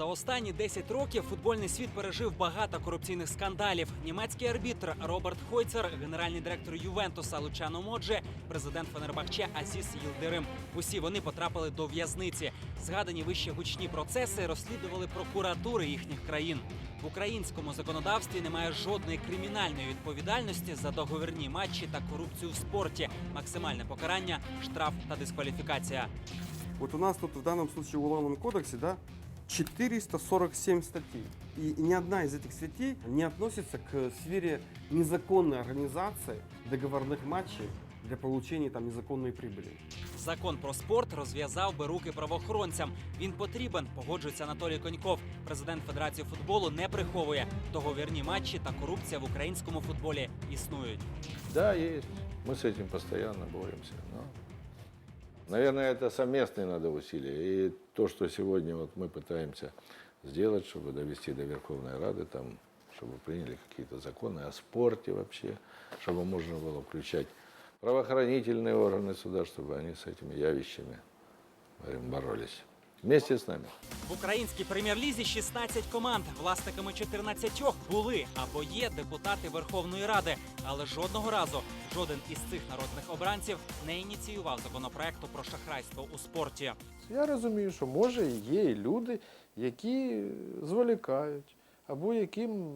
За останні 10 років футбольний світ пережив багато корупційних скандалів. Німецький арбітр Роберт Хойцер, генеральний директор Ювентуса Лучано Моджи, президент Фенербахче Азіс Їлдирим. Усі вони потрапили до в'язниці. Згадані вище гучні процеси розслідували прокуратури їхніх країн. В українському законодавстві немає жодної кримінальної відповідальності за договірні матчі та корупцію в спорті. Максимальне покарання штраф та дискваліфікація. Вот у нас тут в данном случае в Уголовном кодексе, да, 447 статей. И ни одна из этих статей не относится к сфере незаконной организации договорных матчей для получения там незаконной прибыли. Закон про спорт розв'язав би руки правоохоронцям. Він потрібен, погоджується Анатолій Коньков. Президент Федерації футболу не приховує. Договірні матчі та корупція в українському футболі існують. Да, есть. Мы с этим постоянно боремся. Но, наверное, это совместные надо усилия. И то, что сегодня вот мы пытаемся сделать, чтобы довести до Верховной Рады, там, чтобы приняли какие-то законы о спорте вообще, чтобы можно было включать правоохранительные органы суда, чтобы они с этими явищами боролись. Вместе с нами. В українській прем'єр-лізі 16 команд. Власниками 14 були або є депутати Верховної Ради. Але жодного разу жоден із цих народних обранців не ініціював законопроекту про шахрайство у спорті. Я розумію, що може є і люди, які зволікають, або яким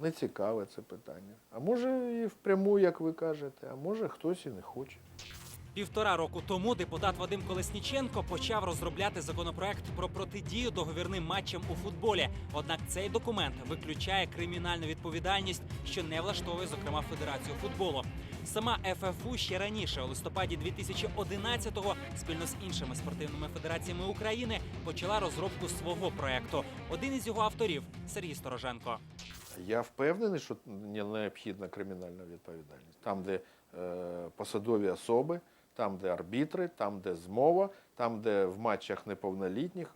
не цікаве це питання. А може і впряму, як ви кажете, а може хтось і не хоче. Півтора року тому депутат Вадим Колесніченко почав розробляти законопроект про протидію договірним матчам у футболі. Однак цей документ виключає кримінальну відповідальність, що не влаштовує, зокрема, Федерацію футболу. Сама ФФУ ще раніше, у листопаді 2011-го, спільно з іншими спортивними федераціями України, почала розробку свого проекту. Один із його авторів Сергій Стороженко. Я впевнений, що не необхідна кримінальна відповідальність. Там, де е, посадові особи, там, де арбітри, там, де змова, там, де в матчах неповнолітніх.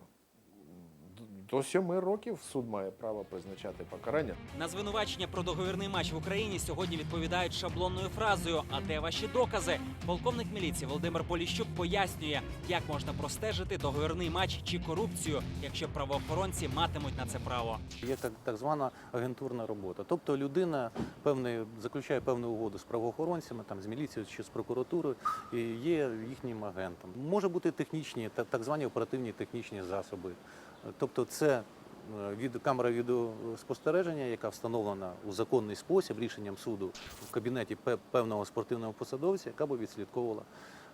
До сьоми років суд має право призначати покарання. На звинувачення про договірний матч в Україні сьогодні відповідають шаблонною фразою А де ваші докази? Полковник міліції Володимир Поліщук пояснює, як можна простежити договірний матч чи корупцію, якщо правоохоронці матимуть на це право. Є так, так звана агентурна робота. Тобто людина певний, заключає певну угоду з правоохоронцями, там, з міліцією чи з прокуратурою, і є їхнім агентом. Може бути технічні, так, так звані оперативні технічні засоби. Тобто це е, камера відеоспостереження, яка встановлена у законний спосіб рішенням суду в кабінеті певного спортивного посадовця, яка би відслідковувала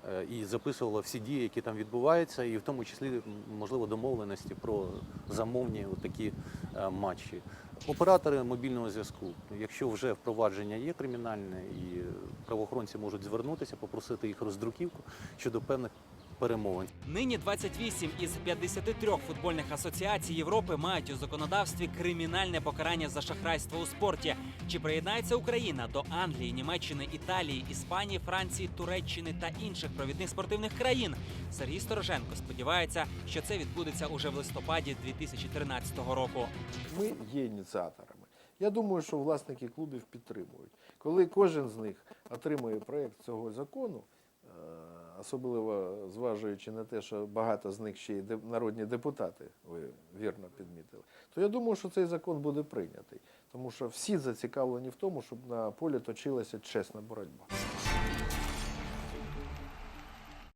е, і записувала всі дії, які там відбуваються, і в тому числі можливо домовленості про замовні такі е, матчі. Оператори мобільного зв'язку, якщо вже впровадження є кримінальне, і правоохоронці можуть звернутися, попросити їх роздруківку щодо певних перемовин. Нині 28 із 53 футбольних асоціацій Європи мають у законодавстві кримінальне покарання за шахрайство у спорті. Чи приєднається Україна до Англії, Німеччини, Італії, Іспанії, Франції, Туреччини та інших провідних спортивних країн? Сергій Стороженко сподівається, що це відбудеться уже в листопаді 2013 року. Ми є ініціаторами. Я думаю, що власники клубів підтримують. Коли кожен з них отримує проєкт цього закону, е, особливо зважуючи на те, що багато з них ще й народні депутати, ви вірно підмітили, то я думаю, що цей закон буде прийнятий. Тому що всі зацікавлені в тому, щоб на полі точилася чесна боротьба.